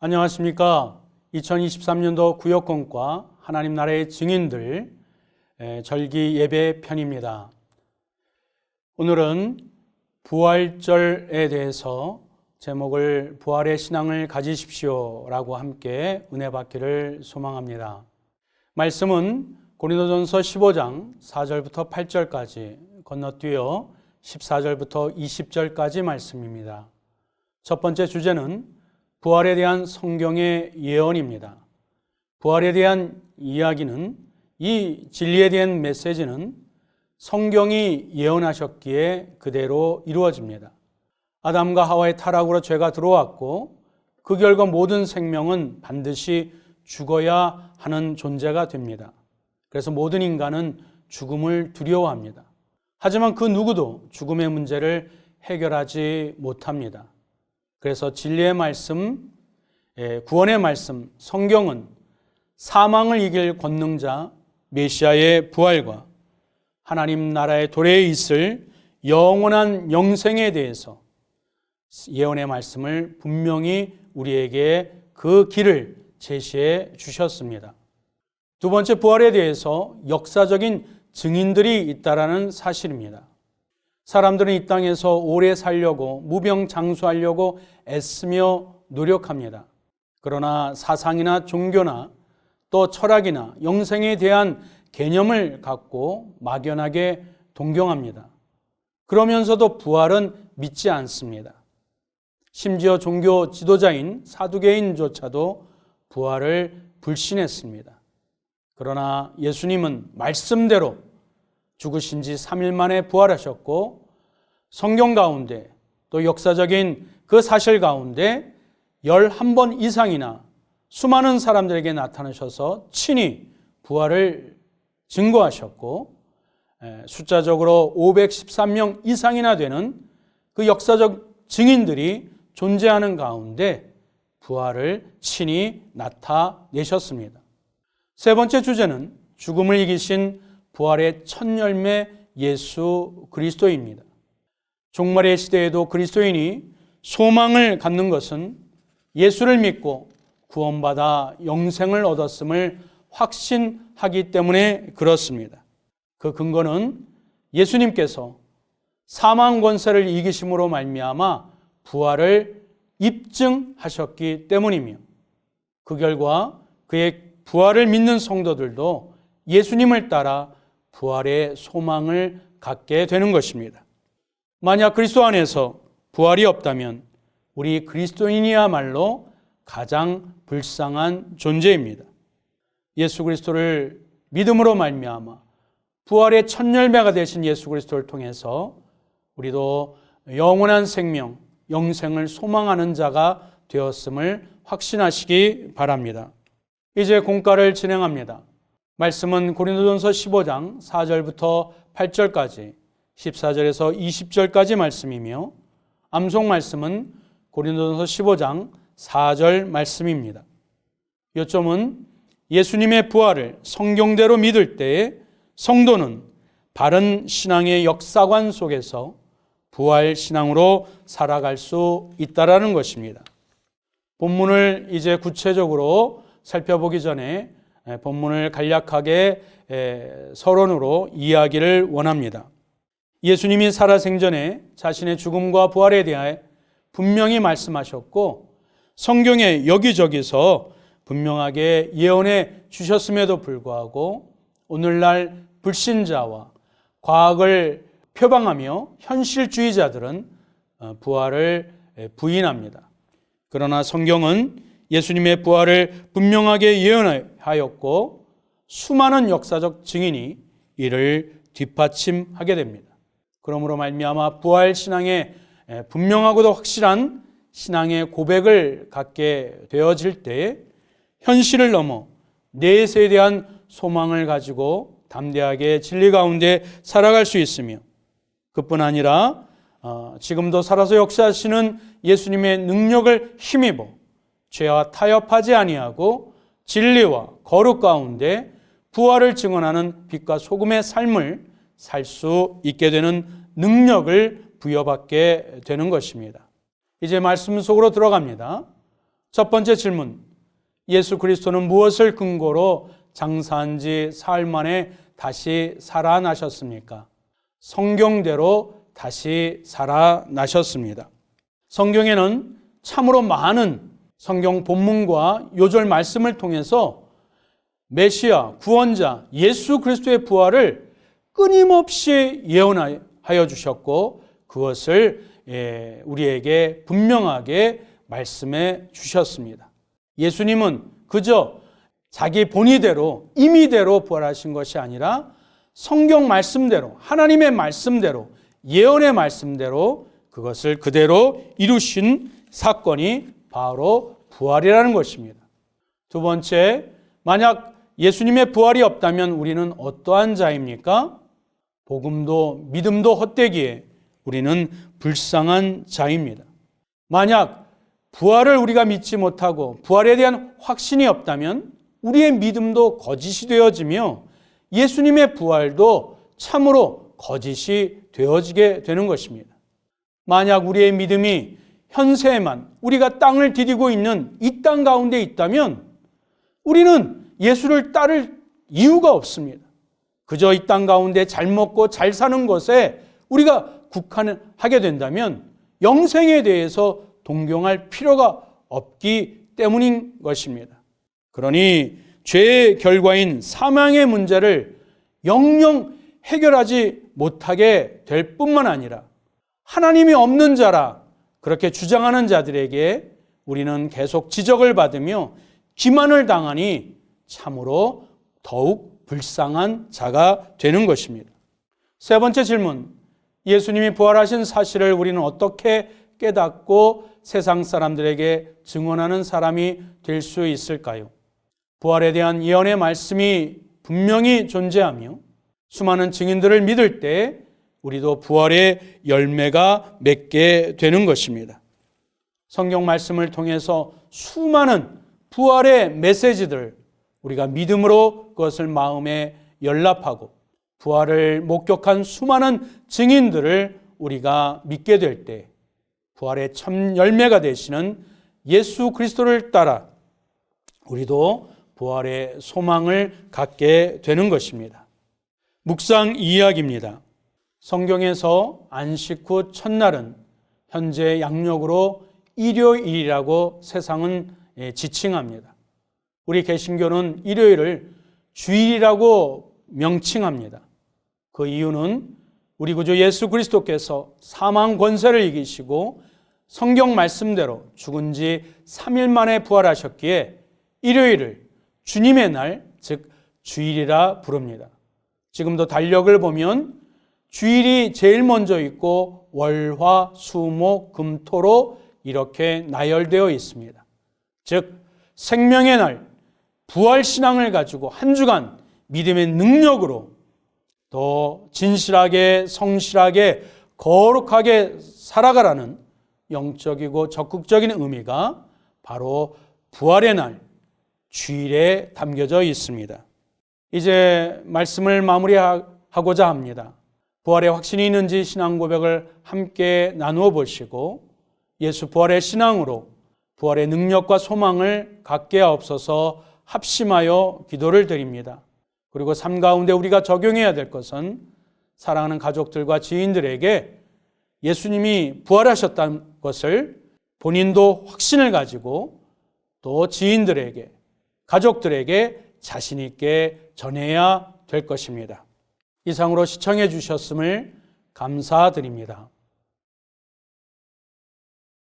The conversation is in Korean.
안녕하십니까. 2023년도 구역공과 하나님 나라의 증인들 에, 절기 예배 편입니다. 오늘은 부활절에 대해서 제목을 부활의 신앙을 가지십시오라고 함께 은혜 받기를 소망합니다. 말씀은 고린도전서 15장 4절부터 8절까지 건너뛰어 14절부터 20절까지 말씀입니다. 첫 번째 주제는 부활에 대한 성경의 예언입니다. 부활에 대한 이야기는 이 진리에 대한 메시지는 성경이 예언하셨기에 그대로 이루어집니다. 아담과 하와의 타락으로 죄가 들어왔고 그 결과 모든 생명은 반드시 죽어야 하는 존재가 됩니다. 그래서 모든 인간은 죽음을 두려워합니다. 하지만 그 누구도 죽음의 문제를 해결하지 못합니다. 그래서 진리의 말씀, 예, 구원의 말씀, 성경은 사망을 이길 권능자 메시아의 부활과 하나님 나라의 도래에 있을 영원한 영생에 대해서 예언의 말씀을 분명히 우리에게 그 길을 제시해 주셨습니다. 두 번째 부활에 대해서 역사적인 증인들이 있다라는 사실입니다. 사람들은 이 땅에서 오래 살려고 무병장수하려고 애쓰며 노력합니다. 그러나 사상이나 종교나 또 철학이나 영생에 대한 개념을 갖고 막연하게 동경합니다. 그러면서도 부활은 믿지 않습니다. 심지어 종교 지도자인 사두개인조차도 부활을 불신했습니다. 그러나 예수님은 말씀대로 죽으신 지 3일 만에 부활하셨고 성경 가운데 또 역사적인 그 사실 가운데 11번 이상이나 수많은 사람들에게 나타나셔서 친히 부활을 증거하셨고 숫자적으로 513명 이상이나 되는 그 역사적 증인들이 존재하는 가운데 부활을 친히 나타내셨습니다. 세 번째 주제는 죽음을 이기신 부활의 첫 열매 예수 그리스도입니다. 종말의 시대에도 그리스도인이 소망을 갖는 것은 예수를 믿고 구원받아 영생을 얻었음을 확신하기 때문에 그렇습니다. 그 근거는 예수님께서 사망 권세를 이기심으로 말미암아 부활을 입증하셨기 때문이며 그 결과 그의 부활을 믿는 성도들도 예수님을 따라 부활의 소망을 갖게 되는 것입니다. 만약 그리스도 안에서 부활이 없다면 우리 그리스도인이야말로 가장 불쌍한 존재입니다. 예수 그리스도를 믿음으로 말미암아 부활의 첫 열매가 되신 예수 그리스도를 통해서 우리도 영원한 생명, 영생을 소망하는 자가 되었음을 확신하시기 바랍니다. 이제 공과를 진행합니다. 말씀은 고린도전서 15장 4절부터 8절까지 14절에서 20절까지 말씀이며 암송 말씀은 고린도전서 15장 4절 말씀입니다. 요점은 예수님의 부활을 성경대로 믿을 때에 성도는 바른 신앙의 역사관 속에서 부활 신앙으로 살아갈 수 있다라는 것입니다. 본문을 이제 구체적으로 살펴보기 전에 본문을 간략하게 서론으로 이야기를 원합니다. 예수님이 살아생전에 자신의 죽음과 부활에 대해 분명히 말씀하셨고 성경에 여기저기서 분명하게 예언해 주셨음에도 불구하고 오늘날 불신자와 과학을 표방하며 현실주의자들은 어, 부활을 부인합니다. 그러나 성경은 예수님의 부활을 분명하게 예언하였고 수많은 역사적 증인이 이를 뒷받침하게 됩니다. 그러므로 말미암아 부활 신앙의 분명하고도 확실한 신앙의 고백을 갖게 되어질 때 현실을 넘어 내세에 대한 소망을 가지고 담대하게 진리 가운데 살아갈 수 있으며 그뿐 아니라 어, 지금도 살아서 역사하시는 예수님의 능력을 힘입어 죄와 타협하지 아니하고 진리와 거룩 가운데 부활을 증언하는 빛과 소금의 삶을 살 수 있게 되는 능력을 부여받게 되는 것입니다. 이제 말씀 속으로 들어갑니다. 첫 번째 질문. 예수 그리스도는 무엇을 근거로 장사한 지 사흘 만에 다시 살아나셨습니까? 성경대로 다시 살아나셨습니다. 성경에는 참으로 많은 성경 본문과 요절 말씀을 통해서 메시아, 구원자, 예수 그리스도의 부활을 끊임없이 예언하여 주셨고 그것을 예, 우리에게 분명하게 말씀해 주셨습니다. 예수님은 그저 자기 본의대로 임의대로 부활하신 것이 아니라 성경 말씀대로 하나님의 말씀대로 예언의 말씀대로 그것을 그대로 이루신 사건이 바로 부활이라는 것입니다. 두 번째, 만약 예수님의 부활이 없다면 우리는 어떠한 자입니까? 복음도 믿음도 헛되기에 우리는 불쌍한 자입니다. 만약 부활을 우리가 믿지 못하고 부활에 대한 확신이 없다면 우리의 믿음도 거짓이 되어지며 예수님의 부활도 참으로 거짓이 되어지게 되는 것입니다. 만약 우리의 믿음이 현세에만 우리가 땅을 디디고 있는 이 땅 가운데 있다면 우리는 예수를 따를 이유가 없습니다. 그저 이 땅 가운데 잘 먹고 잘 사는 것에 우리가 국한하게 된다면 영생에 대해서 동경할 필요가 없기 때문인 것입니다. 그러니 죄의 결과인 사망의 문제를 영영 해결하지 못하게 될 뿐만 아니라 하나님이 없는 자라 그렇게 주장하는 자들에게 우리는 계속 지적을 받으며 기만을 당하니 참으로 더욱 불쌍한 자가 되는 것입니다. 세 번째 질문. 예수님이 부활하신 사실을 우리는 어떻게 깨닫고 세상 사람들에게 증언하는 사람이 될 수 있을까요? 부활에 대한 예언의 말씀이 분명히 존재하며 수많은 증인들을 믿을 때 우리도 부활의 열매가 맺게 되는 것입니다. 성경 말씀을 통해서 수많은 부활의 메시지들 우리가 믿음으로 그것을 마음에 연락하고 부활을 목격한 수많은 증인들을 우리가 믿게 될 때 부활의 참 열매가 되시는 예수 그리스도를 따라 우리도 부활의 소망을 갖게 되는 것입니다. 묵상 이야기입니다. 성경에서 안식 후 첫날은 현재 양력으로 일요일이라고 세상은 예, 지칭합니다. 우리 개신교는 일요일을 주일이라고 명칭합니다. 그 이유는 우리 구주 예수 그리스도께서 사망 권세를 이기시고 성경 말씀대로 죽은 지 3일 만에 부활하셨기에 일요일을 주님의 날, 즉 주일이라 부릅니다. 지금도 달력을 보면 주일이 제일 먼저 있고 월화 수목 금토로 이렇게 나열되어 있습니다. 즉 생명의 날 부활 신앙을 가지고 한 주간 믿음의 능력으로 더 진실하게 성실하게 거룩하게 살아가라는 영적이고 적극적인 의미가 바로 부활의 날 주일에 담겨져 있습니다. 이제 말씀을 마무리하고자 합니다. 부활의 확신이 있는지 신앙 고백을 함께 나누어 보시고 예수 부활의 신앙으로 부활의 능력과 소망을 갖게 하옵소서 합심하여 기도를 드립니다. 그리고 삶 가운데 우리가 적용해야 될 것은 사랑하는 가족들과 지인들에게 예수님이 부활하셨다는 것을 본인도 확신을 가지고 또 지인들에게 가족들에게 자신 있게 전해야 될 것입니다. 이상으로 시청해 주셨음을 감사드립니다.